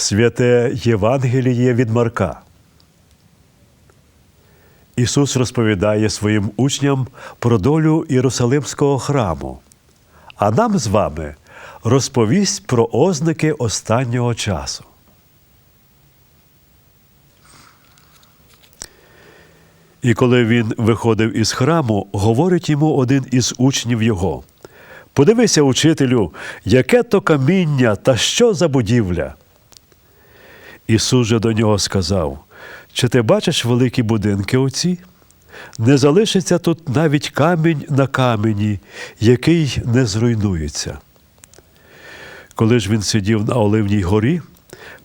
Святе Євангеліє від Марка. Ісус розповідає своїм учням про долю Єрусалимського храму, а нам з вами розповість про ознаки останнього часу. І коли він виходив із храму, говорить йому один із учнів його: Подивися, учителю, яке то каміння та що за будівля. Ісус же до нього сказав: Чи ти бачиш великі будинки оці? Не залишиться тут навіть камінь на камені, який не зруйнується. Коли ж він сидів на Оливній горі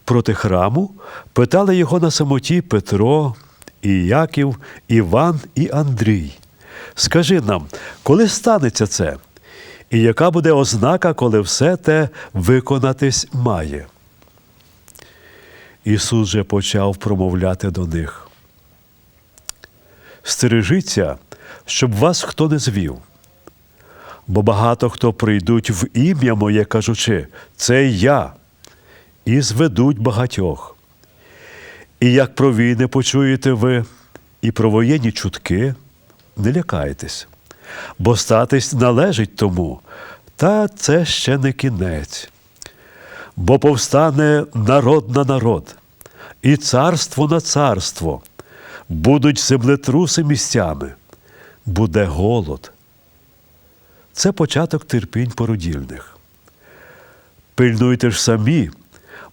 проти храму, питали його на самоті Петро, і Яків, Іван і Андрій. Скажи нам, коли станеться це? І яка буде ознака, коли все те виконатись має? Ісус же почав промовляти до них. Стережіться, щоб вас хто не звів. Бо багато хто прийдуть в ім'я моє, кажучи, це я, і зведуть багатьох. І як про війни почуєте ви, і про воєнні чутки, не лякайтесь, бо статись належить тому, та це ще не кінець. Бо повстане народ на народ, і царство на царство, будуть землетруси місцями, буде голод. Це початок терпінь породільних. Пильнуйте ж самі,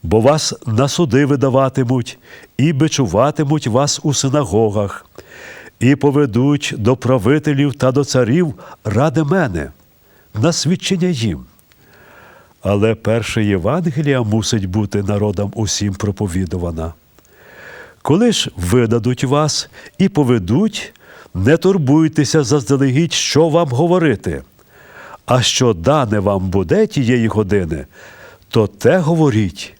бо вас на суди видаватимуть, і бичуватимуть вас у синагогах, і поведуть до правителів та до царів ради мене, на свідчення їм. Але перша Євангелія мусить бути народам усім проповідувана. Коли ж видадуть вас і поведуть, не турбуйтеся заздалегідь, що вам говорити. А що дане вам буде тієї години, то те говоріть.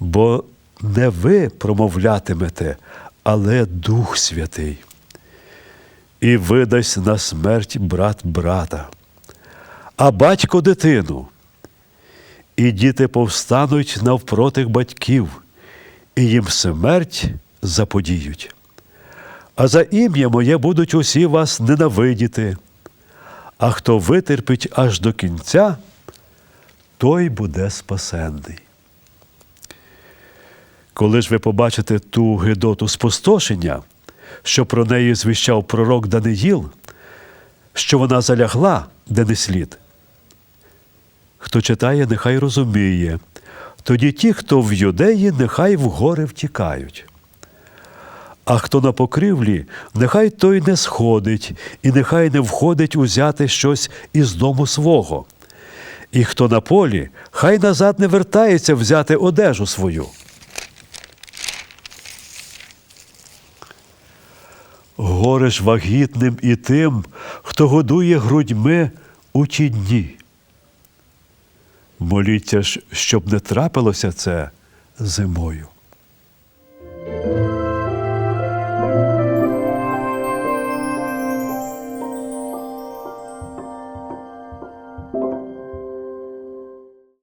Бо не ви промовлятимете, але Дух Святий. І видасть на смерть брат брата, а батько дитину. І діти повстануть навпроти батьків, і їм смерть заподіють. А за ім'я моє будуть усі вас ненавидіти, а хто витерпить аж до кінця, той буде спасенний. Коли ж ви побачите ту гидоту спустошення, що про неї звіщав пророк Даниїл, що вона залягла, де не слід. Хто читає, нехай розуміє. Тоді ті, хто в юдеї, нехай в гори втікають. А хто на покривлі, нехай той не сходить, і нехай не входить узяти щось із дому свого. І хто на полі, хай назад не вертається взяти одежу свою. Горе ж вагітним і тим, хто годує грудьми у ті дні. Моліться щоб не трапилося це зимою.